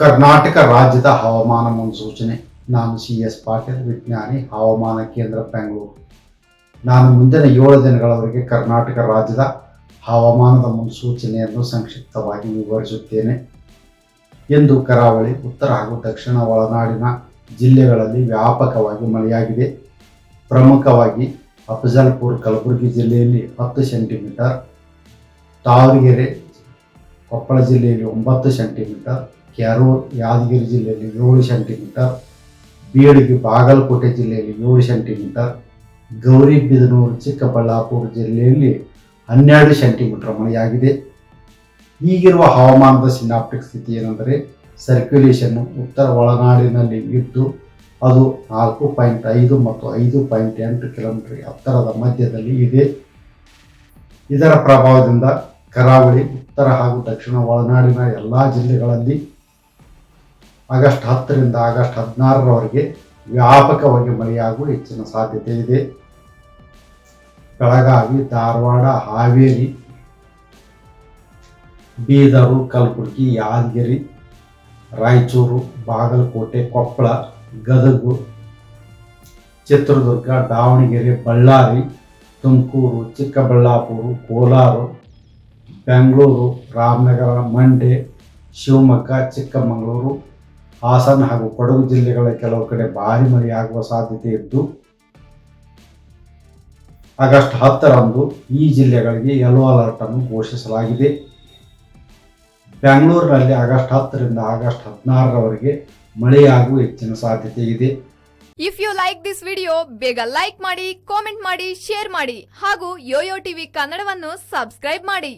ಕರ್ನಾಟಕ ರಾಜ್ಯದ ಹವಾಮಾನ ಮುನ್ಸೂಚನೆ. ನಾನು ಸಿ ಎಸ್ ಪಾಟೀಲ್, ವಿಜ್ಞಾನಿ, ಹವಾಮಾನ ಕೇಂದ್ರ ಬೆಂಗಳೂರು. ನಾನು ಮುಂದಿನ ಏಳು ದಿನಗಳವರೆಗೆ ಕರ್ನಾಟಕ ರಾಜ್ಯದ ಹವಾಮಾನದ ಮುನ್ಸೂಚನೆಯನ್ನು ಸಂಕ್ಷಿಪ್ತವಾಗಿ ವಿವರಿಸುತ್ತೇನೆ. ಎಂದು ಕರಾವಳಿ, ಉತ್ತರ ಹಾಗೂ ದಕ್ಷಿಣ ಒಳನಾಡಿನ ಜಿಲ್ಲೆಗಳಲ್ಲಿ ವ್ಯಾಪಕವಾಗಿ ಮಳೆಯಾಗಿದೆ. ಪ್ರಮುಖವಾಗಿ ಅಫಜಲ್ಪುರ್, ಕಲಬುರಗಿ ಜಿಲ್ಲೆಯಲ್ಲಿ ಹತ್ತು ಸೆಂಟಿಮೀಟರ್ ತಾವರಗೆರೆ ಕೊಪ್ಪಳ ಜಿಲ್ಲೆಯಲ್ಲಿ ಒಂಬತ್ತು ಸೆಂಟಿಮೀಟರ್ ಕ್ಯಾರೂರ್ ಯಾದಗಿರಿ ಜಿಲ್ಲೆಯಲ್ಲಿ ಏಳು ಸೆಂಟಿಮೀಟರ್ ಬೀಳಿಗೆ ಬಾಗಲಕೋಟೆ ಜಿಲ್ಲೆಯಲ್ಲಿ ಏಳು ಸೆಂಟಿಮೀಟರ್ ಗೌರಿಬಿದನೂರು ಚಿಕ್ಕಬಳ್ಳಾಪುರ ಜಿಲ್ಲೆಯಲ್ಲಿ ಹನ್ನೆರಡು ಸೆಂಟಿಮೀಟರ್ ಮಳೆಯಾಗಿದೆ ಈಗಿರುವ ಹವಾಮಾನದ ಸಿನಾಪ್ಟಿಕ್ ಸ್ಥಿತಿ ಏನೆಂದರೆ ಸರ್ಕ್ಯುಲೇಷನ್ ಉತ್ತರ ಒಳನಾಡಿನಲ್ಲಿ ಇದ್ದು, ಅದು ನಾಲ್ಕು ಪಾಯಿಂಟ್ ಐದು ಮತ್ತು ಐದು ಪಾಯಿಂಟ್ ಎಂಟು ಕಿಲೋಮೀಟರ್ ಎತ್ತರದ ಮಧ್ಯದಲ್ಲಿ ಇದೆ. ಇದರ ಪ್ರಭಾವದಿಂದ ಕರಾವಳಿ, ಉತ್ತರ ಹಾಗೂ ದಕ್ಷಿಣ ಒಳನಾಡಿನ ಎಲ್ಲ ಜಿಲ್ಲೆಗಳಲ್ಲಿ ಆಗಸ್ಟ್ ಹತ್ತರಿಂದ ಆಗಸ್ಟ್ ಹದಿನಾರರವರೆಗೆ ವ್ಯಾಪಕವಾಗಿ ಮಳೆಯಾಗುವ ಹೆಚ್ಚಿನ ಸಾಧ್ಯತೆ ಇದೆ. ಬೆಳಗಾವಿ, ಧಾರವಾಡ, ಹಾವೇರಿ, ಬೀದರು, ಕಲಬುರಗಿ, ಯಾದಗಿರಿ, ರಾಯಚೂರು, ಬಾಗಲಕೋಟೆ, ಕೊಪ್ಪಳ, ಗದಗು, ಚಿತ್ರದುರ್ಗ, ದಾವಣಗೆರೆ, ಬಳ್ಳಾರಿ, ತುಮಕೂರು, ಚಿಕ್ಕಬಳ್ಳಾಪುರ, ಕೋಲಾರ, ಬೆಂಗಳೂರು, ರಾಮನಗರ, ಮಂಡ್ಯ, ಶಿವಮೊಗ್ಗ, ಚಿಕ್ಕಮಗಳೂರು ಹಾಸನ ಹಾಗೂ ಕೊಡಗು ಜಿಲ್ಲೆಗಳ ಕೆಲವು ಕಡೆ ಭಾರಿ ಮಳೆಯಾಗುವ ಸಾಧ್ಯತೆ ಇದ್ದು, ಆಗಸ್ಟ್ ಹತ್ತರಂದು ಈ ಜಿಲ್ಲೆಗಳಿಗೆ ಯೆಲ್ಲೋ ಅಲರ್ಟ್ ಅನ್ನು ಘೋಷಿಸಲಾಗಿದೆ. ಬೆಂಗಳೂರಿನಲ್ಲಿ ಆಗಸ್ಟ್ ಹತ್ತರಿಂದ ಆಗಸ್ಟ್ ಹದಿನಾರರವರೆಗೆ ಮಳೆಯಾಗುವ ಹೆಚ್ಚಿನ ಸಾಧ್ಯತೆ ಇದೆ. If you like this video ಬೇಗ ಲೈಕ್ ಮಾಡಿ ಕಾಮೆಂಟ್ ಮಾಡಿ ಶೇರ್ ಮಾಡಿ ಹಾಗೂ ಯೋಯೋ ಟಿವಿ ಕನ್ನಡವನ್ನು ಸಬ್ಸ್ಕ್ರೈಬ್ ಮಾಡಿ.